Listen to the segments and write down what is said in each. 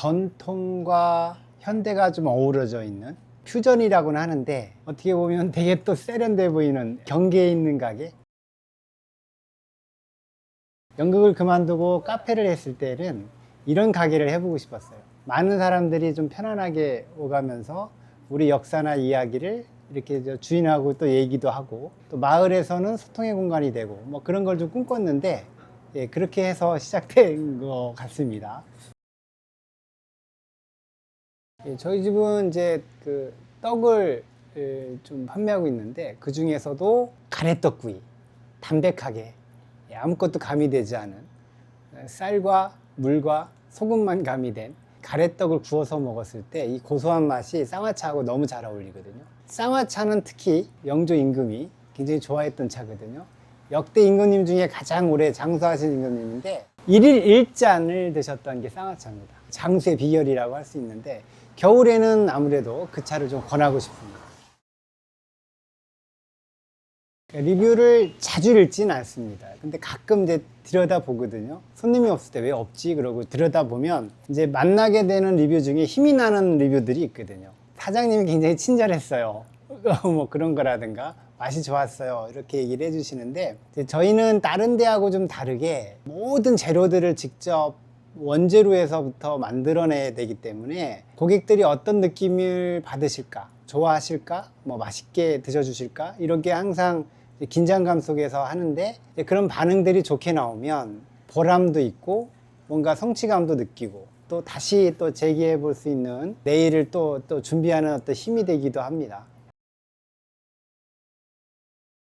전통과 현대가 좀 어우러져 있는 퓨전이라고는 하는데 어떻게 보면 되게 또 세련돼 보이는 경계에 있는 가게 연극을 그만두고 카페를 했을 때는 이런 가게를 해보고 싶었어요. 많은 사람들이 좀 편안하게 오가면서 우리 역사나 이야기를 이렇게 저 주인하고 또 얘기도 하고 또 마을에서는 소통의 공간이 되고 뭐 그런 걸 좀 꿈꿨는데 예, 그렇게 해서 시작된 것 같습니다. 예, 저희 집은 이제 그 떡을 예, 좀 판매하고 있는데 그 중에서도 가래떡구이 담백하게 예, 아무것도 가미되지 않은 예, 쌀과 물과 소금만 가미된 가래떡을 구워서 먹었을 때 이 고소한 맛이 쌍화차하고 너무 잘 어울리거든요. 쌍화차는 특히 영조 임금이 굉장히 좋아했던 차거든요. 역대 임금님 중에 가장 오래 장수하신 임금님인데 일일 일잔을 드셨던 게 쌍화차입니다. 장수의 비결이라고 할 수 있는데 겨울에는 아무래도 그 차를 좀 권하고 싶습니다. 리뷰를 자주 읽진 않습니다. 근데 가끔 이제 들여다 보거든요. 손님이 없을 때 왜 없지? 그러고 들여다 보면 이제 만나게 되는 리뷰 중에 힘이 나는 리뷰들이 있거든요. 사장님이 굉장히 친절했어요. 뭐 그런 거라든가 맛이 좋았어요. 이렇게 얘기를 해주시는데 저희는 다른 데하고 좀 다르게 모든 재료들을 직접 원재료에서부터 만들어내야 되기 때문에 고객들이 어떤 느낌을 받으실까, 좋아하실까, 뭐 맛있게 드셔주실까 이런 게 항상 긴장감 속에서 하는데 그런 반응들이 좋게 나오면 보람도 있고 뭔가 성취감도 느끼고 또 다시 또 재기해 볼 수 있는 내일을 또, 또 준비하는 어떤 힘이 되기도 합니다.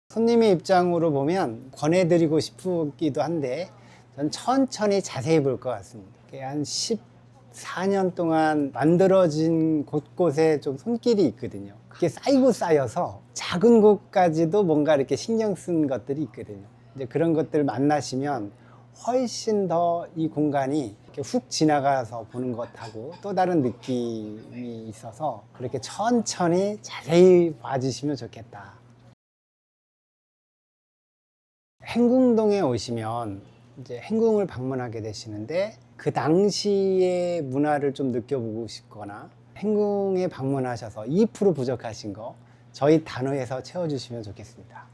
손님의 입장으로 보면 권해드리고 싶기도 한데 전 천천히 자세히 볼 것 같습니다. 한 14년 동안 만들어진 곳곳에 좀 손길이 있거든요. 그게 쌓이고 쌓여서 작은 곳까지도 뭔가 이렇게 신경 쓴 것들이 있거든요. 이제 그런 것들을 만나시면 훨씬 더 이 공간이 이렇게 훅 지나가서 보는 것하고 또 다른 느낌이 있어서 그렇게 천천히 자세히 봐주시면 좋겠다. 행궁동에 오시면 이제 행궁을 방문하게 되시는데 그 당시의 문화를 좀 느껴보고 싶거나 행궁에 방문하셔서 2% 부족하신 거 저희 단호에서 채워주시면 좋겠습니다.